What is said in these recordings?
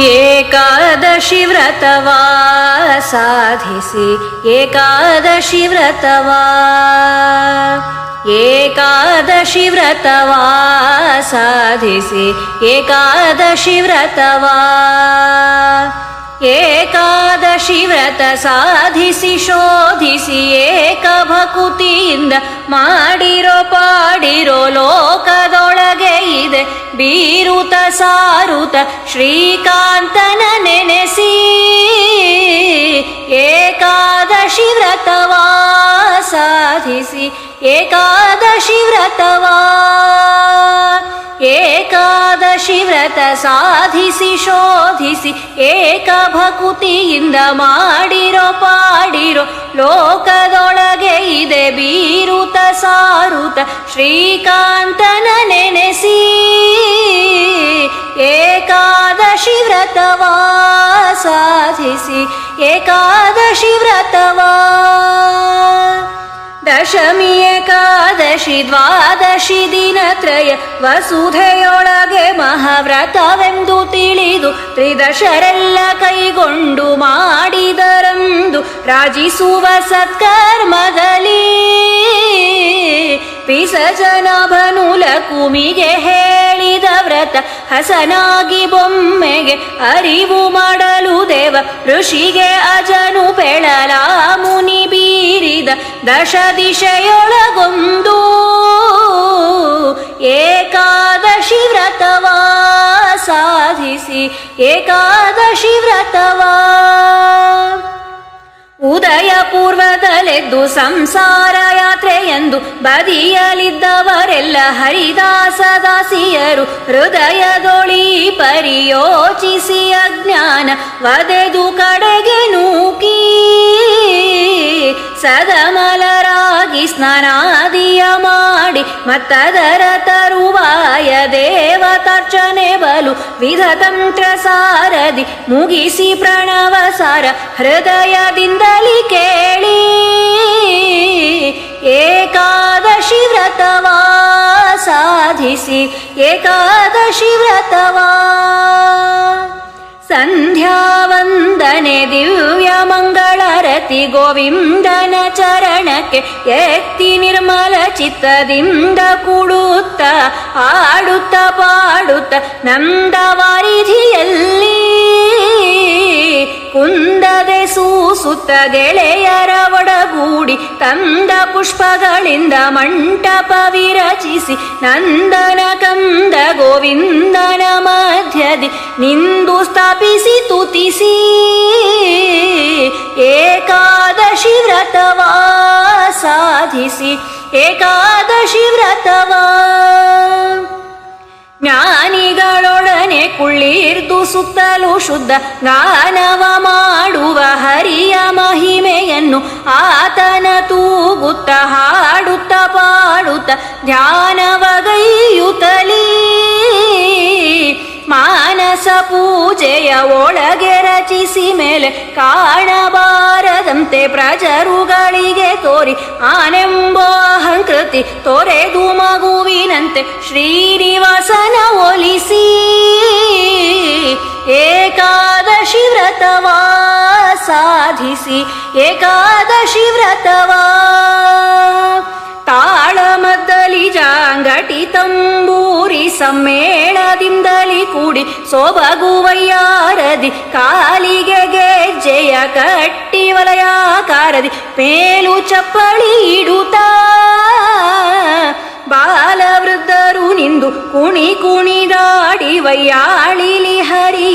एकादशि व्रतवा साधिसि एकादशि व्रतवा एकादशि व्रतवा साधिसि एकादशि व्रतवा। ಏಕಾದಶಿ ವ್ರತ ಸಾಧಿಸಿ ಶೋಧಿಸಿ ಏಕಭಕುತಿಯಿಂದ ಮಾಡಿರೋ ಪಾಡಿರೋ ಲೋಕದೊಳಗೆ ಇದೆ ಬೀರುತ ಸಾರುತ ಶ್ರೀಕಾಂತನ ನೆನೆಸಿ. ಏಕಾದಶಿ ವ್ರತವಾ ಸಾಧಿಸಿ ಏಕಾದಶಿ ವ್ರತವಾ. ಏಕಾದಶಿ ವ್ರತ ಸಾಧಿಸಿ ಶೋಧಿಸಿ ಏಕ ಭಕುತಿಯಿಂದ ಮಾಡಿರೋ ಪಾಡಿರೋ ಲೋಕದೊಳಗೆ ಇದೆ ಬೀರುತ ಸಾರುತ ಶ್ರೀಕಾಂತನ ನೆನೆಸಿ. ಏಕಾದಶಿ ವ್ರತವಾ ಸಾಧಿಸಿ ಏಕಾದಶಿ ವ್ರತವಾ. ದಶಮಿ ಕಾದಶಿ, ದ್ವಾದಶಿ ದಿನತ್ರಯ, ವಸುಧೆಯೊಳಗೆ ಮಹಾವ್ರತವೆಂದು ತಿಳಿದು, ತ್ರಿದಶರೆಲ್ಲ ಕೈಗೊಂಡು ಮಾಡಿದರಂದು ರಾಜಿಸುವ ಸತ್ಕರ್ಮದಲ್ಲಿ ಪಿಸಜನಭನುಲ ಕುಮಿಗೆ ಹೇಳಿದ ವ್ರತ ಹಸನಾಗಿ ಬೊಮ್ಮೆಗೆ ಅರಿವು ಮಾಡಲು ದೇವ ಋಷಿಗೆ ಅಜನು ಬೆಳಲ ಮುನಿ ಬೀರಿದ ದಶ ದಿಶೆಯೊಳಗೊಂದು ಏಕಾದಶಿ ವ್ರತವಾ ಸಾಧಿಸಿ ಏಕಾದಶಿ ವ್ರತವಾ. ಉದಯ ಪೂರ್ವದಲೆದ್ದು ಸಂಸಾರ ಯಾತ್ರೆಯೆಂದು ಬದಿಯಲಿದ್ದವರೆಲ್ಲ ಹರಿದಾಸದಾಸಿಯರು ಹೃದಯದೊಳಿ ಪರಿಯೋಚಿಸಿ ಅಜ್ಞಾನ ವದೆದು ಕಡೆಗೆ ನೂಕಿ ಸದಮಲರಾಗಿ ಸ್ನಾನಾದಿಯ ಮಾಡಿ ಮತ್ತದರ ತರುವಾಯ ದೇವತಾರ್ಚನೆ ಬಲು ವಿಧ ತಂತ್ರ ಸಾರದಿ ಮುಗಿಸಿ ಪ್ರಣವ ಸಾರ ಹೃದಯದಿಂದಲಿ ಕೇಳಿ. ಏಕಾದಶಿ ವ್ರತವಾ ಸಾಧಿಸಿ, ಏಕಾದಶಿ ವ್ರತವಾ. ಸಂಧ್ಯಾವಂದನೆ ದಿವ್ಯ ಮಂಗಳರತಿ ಗೋವಿಂದನ ಚರಣಕ್ಕೆ ಎತ್ತಿ ನಿರ್ಮಲ ಚಿತ್ತದಿಂದ ಕೂಡುತ್ತ ನಂದವಾರಿಧಿಯಲ್ಲಿ ಕುಂದದೆ ಸೂಸುತ್ತ ಗೆಳೆಯರ ಒಡಗೂಡಿ ತಂದ ಪುಷ್ಪಗಳಿಂದ ಮಂಟಪ ವಿರಚಿಸಿ ನಂದನ ಕಂದ ಗೋವಿಂದನ ಮಧ್ಯದಿ ನಿಂದು ಸ್ಥಾಪಿಸಿ ತುತಿಸಿ ಏಕಾದಶಿ ವ್ರತವಾ ಸಾಧಿಸಿ ಏಕಾದಶಿ ವ್ರತವಾ ಕುಳ್ಳಿರ್ದು ಸುತ್ತಲೂ ಶುದ್ಧ ಗಾನವ ಮಾಡುವ ಹರಿಯ ಮಹಿಮೆಯನ್ನು ಆತನ ತೂಗುತ್ತ ಹಾಡುತ್ತ ಪಾಡುತ್ತ ಧ್ಯಾನವಗೈಯುತ್ತಲೀ ಮಾನಸ ಪೂಜೆಯ ಒಳಗೆ ರಚಿಸಿ ಮೇಲೆ ಕಾಣಬಾರದಂತೆ ಪ್ರಜರುಗಳಿಗೆ ತೋರಿ ಆನೆಂಬ ಅಹಂಕೃತಿ ತೊರೆದು ಮಗುವಿನಂತೆ ಶ್ರೀನಿವಾಸನ ಒಲಿಸಿ. ವ್ರತವಾ ಸಾಧಿಸಿ ಏಕಾದಶಿ ವ್ರತವಾ. ತಾಳಮದ್ದಲಿ ಜಾಂಗಟಿ ತಂಬೂರಿ ಸಮ್ಮೇಳದಿಂದಲಿ ಕೂಡಿ ಸೊಬಗುವಯ್ಯಾರದಿ ಕಾಲಿಗೆ ಗೆಜ್ಜೆಯ ಕಟ್ಟಿ ವಲಯಾಕಾರದಿ ಮೇಲು ಚಪ್ಪಳಿ ಇಡುತ್ತಾ. ಬಾಲವೃದ್ಧರು ನಿಂದು ಕುಣಿ ಕುಣಿದಾಡಿ ವಯ್ಯಾಳಿಲಿ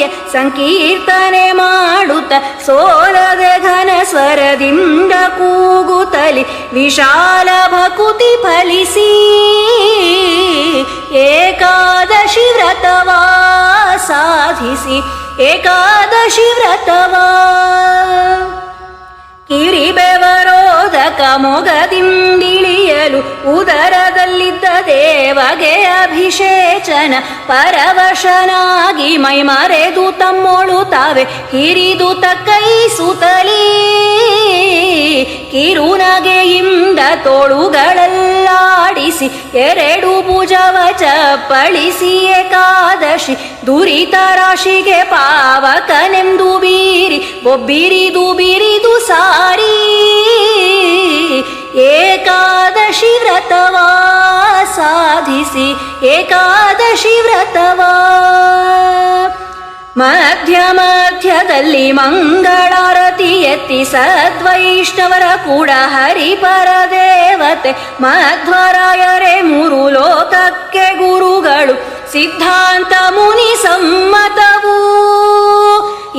ಹರಿಯ ಸಂಕೀರ್ತನೆ ಮಾಡುತ್ತ ಸೋಲದ ಘನ ಸ್ವರದಿಂದ ಕೂಗುತ್ತಲಿ ವಿಶಾಲ ಭಕುತಿ ಫಲಿಸಿ ಏಕಾದಶಿ ವ್ರತವಾ ಸಾಧಿಸಿ ಏಕಾದಶಿ ವ್ರತವಾ ಕಿರಿಬೆವರೋದಕ ಮೊಗದಿಂದಿಳಿಯ ಕುಡಿಯಲು ಉದರದಲ್ಲಿದ್ದ ದೇವಗೆ ಅಭಿಷೇಚನ ಪರವಶನಾಗಿ ಮೈ ಮರೆದು ತಮ್ಮೊಳು ತಾವೆ ಹಿರಿದು ತಕ್ಕೈಸುತ್ತಲೀ ಕಿರುನಗೆಯಿಂದ ತೋಳುಗಳೆಲ್ಲಾಡಿಸಿ ಎರಡು ಭುಜವ ಚಪ್ಪಳಿಸಿ ಏಕಾದಶಿ, ದುರಿತ ರಾಶಿಗೆ ಪಾವಕನೆಂದು ಬೀರಿ ಬೊಬ್ಬಿರಿದು ಬಿರಿದು ಸಾರಿ. ಏಕಾದಶಿ ವ್ರತವಾ ಸಾಧಿಸಿ, ಏಕಾದಶಿ ವ್ರತವಾ ಮಧ್ಯ ಮಧ್ಯದಲ್ಲಿ ಮಂಗಳಾರತಿ ಎತ್ತಿ ಸದ್ವೈಷ್ಣವರ ಕೂಡ ಹರಿಪರ ದೇವತೆ ಮಧ್ವರಾಯರೇ ಮೂರು ಲೋಕಕ್ಕೆ ಗುರುಗಳು, ಸಿದ್ಧಾಂತ ಮುನಿ ಸಮ್ಮತವು.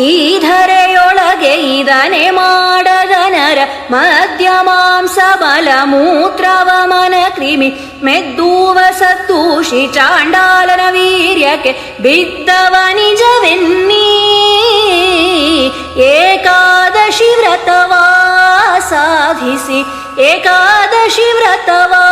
ಈ ಧರೆಯೊಳಗೆ ಇದನೆ ಮಾಡದನರ ಮಧ್ಯ ಮಾಂಸ ಬಲ ಮನ ಕ್ರಿಮಿ ಮೆದ್ದುವ ಸತ್ತೂಷಿ ಚಾಂಡಾಲನ ವೀರ್ಯಕ್ಕೆ ಬಿದ್ದವ ನಿಜವೆನ್ನೀ ಏಕಾದಶಿ ವ್ರತವಾ ಸಾಧಿಸಿ ಏಕಾದಶಿ ವ್ರತವಾ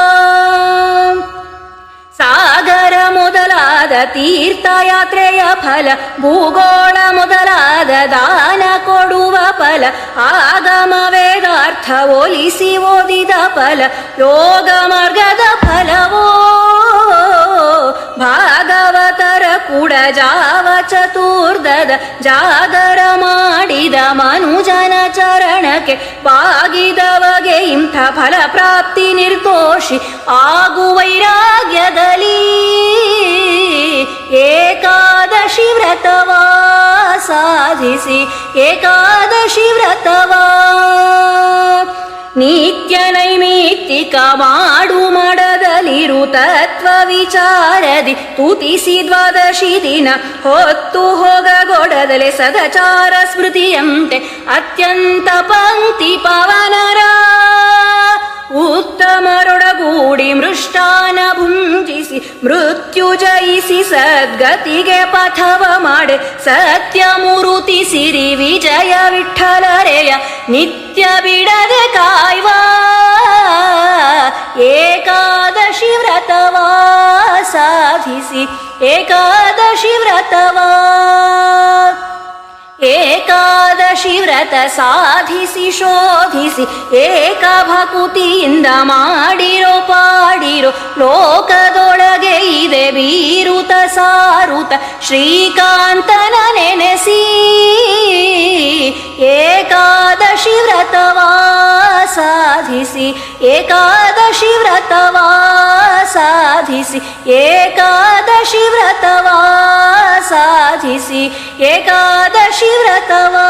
ಸಾಗರ ಮೊದಲಾದ ತೀರ್ಥಯಾತ್ರೆಯ ಫಲ ಭೂಗೋಳ ಮೊದಲಾದ ದಾನ ಕೊಡುವ ಫಲ ಆಗಮ ವೇದಾರ್ಥ ಒಲಿಸಿ ಓದಿದ ಫಲ ಯೋಗ ಮಾರ್ಗದ ಫಲವೋ ಕೂಡ ಜಾವ ಚತುರ್ದದ ಜಾಗರ ಮಾಡಿದ ಮನುಜನ ಚರಣಕ್ಕೆ ಬಾಗಿದವಗೆ ಇಂಥ ಫಲ ಪ್ರಾಪ್ತಿ ನಿರ್ದೋಷಿ ಆಗು ವೈರಾಗ್ಯದಲ್ಲಿ. ಏಕಾದಶಿ ವ್ರತವಾ ಸಾಧಿಸಿ ಏಕಾದಶಿ ವ್ರತವಾ ನಿತ್ಯ ನೈಮಿತ್ತಿಕ ಮಾಡು ಮಡದಲಿರು ತತ್ವ ವಿಚಾರದಿ ತುತಿಸಿ ದ್ವಾದಶಿ ದಿನ ಹೊತ್ತು ಹೋಗಗೊಡದಲೆ ಸದಚಾರ ಸ್ಮೃತಿಯಂತೆ ಅತ್ಯಂತ ಪಂಕ್ತಿ ಪವನರ. ಉತ್ತಮರೊಡಗೂಡಿ ಮೃಷ್ಟಾನ ಭುಂಜಿಸಿ ಮೃತ್ಯು ಜಯಿಸಿ ಸದ್ಗತಿಗೆ ಪಥವ ಮಾಡೆ ಸತ್ಯ ಮುರುತಿ ಸಿರಿ ವಿಜಯ ವಿಠಲರೆಯ ನಿತ್ಯ ಬಿಡದೆ ಕಾಯ್ವಾ ಏಕಾದಶಿ ವ್ರತವಾ ಸಾಧಿಸಿ ಏಕಾದಶಿ ವ್ರತವಾ ಏಕಾದಶಿ ವ್ರತ ಸಾಧಿಸಿ ಶೋಧಿಸಿ ಏಕ ಭಕುತಿಯಿಂದ ಮಾಡಿರೋ ಪಾಡಿರೋ ಲೋಕದೊಳಗೆ ಇದೆ ಬೀರುತ ಸಾರುತ ಶ್ರೀಕಾಂತನ ನೆನೆಸಿ ಏಕಾದಶಿ ವ್ರತವಾ ಸಾಧಿಸಿ ಏಕಾದಶಿ ವ್ರತವಾ ಸಾಧಿಸಿ ಏಕಾದಶಿ ವ್ರತವಾ ಸಾಧಿಸಿ ಏಕಾದಶಿ ವ್ರತವಾ